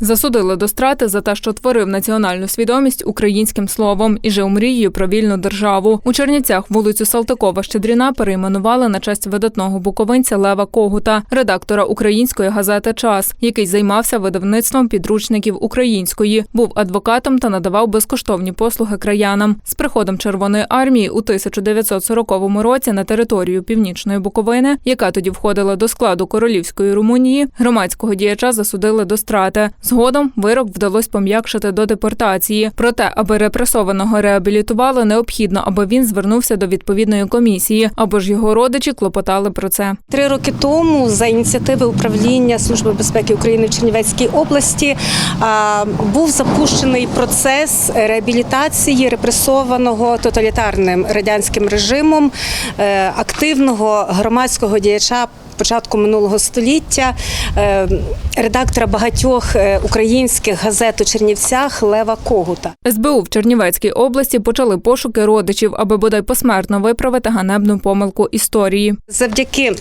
Засудили до страти за те, що творив національну свідомість українським словом і жив мрією про вільну державу. У Чернівцях вулицю Салтикова Щедріна перейменували на честь видатного буковинця Лева Когута, редактора української газети Час, який займався видавництвом підручників української, був адвокатом та надавав безкоштовні послуги краянам. З приходом Червоної армії у 1940 році на територію північної Буковини, яка тоді входила до складу королівської Румунії, громадського діяча засудили до страти. Згодом вирок вдалося пом'якшити до депортації. Проте, аби репресованого реабілітували, необхідно, аби він звернувся до відповідної комісії, або ж його родичі клопотали про це. Три роки тому за ініціативи управління Служби безпеки України в Чернівецькій області був запущений процес реабілітації репресованого тоталітарним радянським режимом е, активного громадського діяча. Початку минулого століття е, редактора багатьох е, українських газет у Чернівцях Лева Когута. СБУ в Чернівецькій області почали пошуки родичів, аби бодай посмертно виправити ганебну помилку історії. Завдяки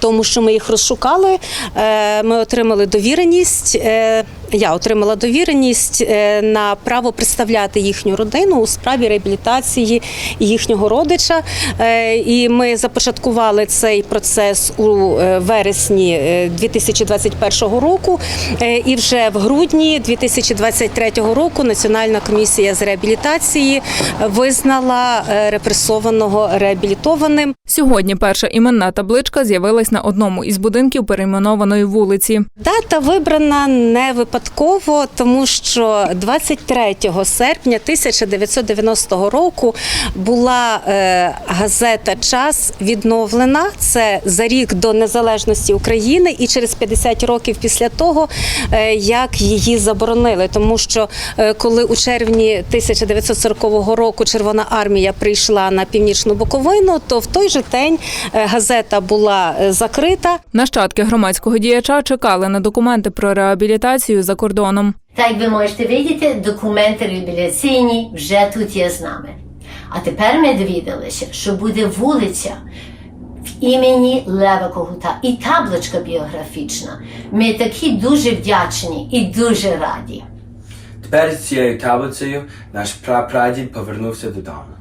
тому, що ми їх розшукали, е, ми отримали довіреність. е, Я отримала довіреність е, на право представляти їхню родину у справі реабілітації їхнього родича. І ми започаткували цей процес у вересні е, 2021 року. І вже в грудні 2023 року Національна комісія з реабілітації визнала репресованого реабілітованим. Сьогодні перша іменна табличка з'явилась на одному із будинків перейменованої вулиці. Дата вибрана не випадково, тому що 23 серпня 1990 року була е, газета Час відновлена. Це за рік до незалежності України, і через 50 років після того, е, як її заборонили. Тому що е, коли у червні 1940 року Червона армія прийшла на північну Буковину, то в той же день газета була закрита. Нащадки громадського діяча чекали на документи про реабілітацію за кордоном. Так ви можете бачити, документи реабілітаційні вже тут є з нами. А тепер ми довідалися, що буде вулиця в імені Лева Когута і табличка біографічна. Ми такі дуже вдячні і дуже раді. Тепер з цією таблицею наш прапрадід повернувся додому.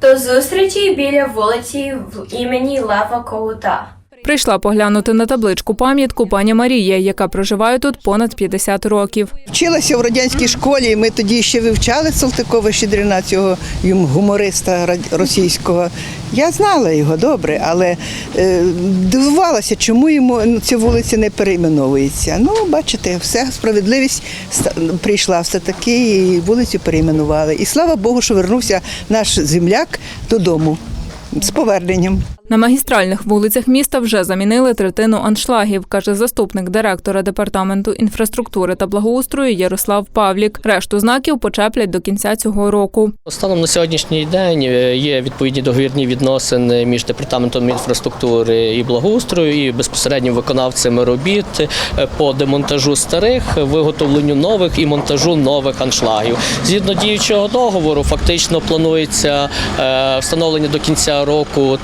До зустрічі біля вулиці в імені Лева Когута. Прийшла поглянути на табличку пам'ятку пані Марія, яка проживає тут понад 50 років. Вчилася в радянській школі, і ми тоді ще вивчали Салтикова Щедрина, цього гумориста російського. Я знала його добре, але е, дивувалася, чому йому ця вулиця не перейменовується. Ну, бачите, все справедливість прийшла все-таки, і вулицю перейменували. І слава Богу, що вернувся наш земляк додому з поверненням. На магістральних вулицях міста вже замінили третину аншлагів, каже заступник директора департаменту інфраструктури та благоустрою Ярослав Павлік. Решту знаків почеплять до кінця цього року. Станом на сьогоднішній день е, є відповідні договірні відносини між департаментом інфраструктури і благоустрою і безпосереднім виконавцями робіт е, по демонтажу старих, виготовленню нових і монтажу нових аншлагів. Згідно діючого договору, фактично планується е, встановлення до кінця року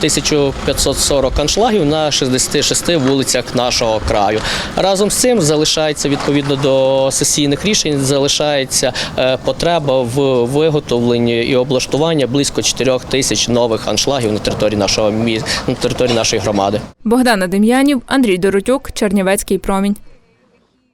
1540 аншлагів на 66 вулицях нашого краю. Разом з цим залишається відповідно до сесійних рішень, залишається е, потреба в виготовленні і облаштуванні близько 4 тисяч нових аншлагів на території нашого міста, на території нашої громади. Богдана Дем'янів, Андрій Доротюк, Чернівецький промінь.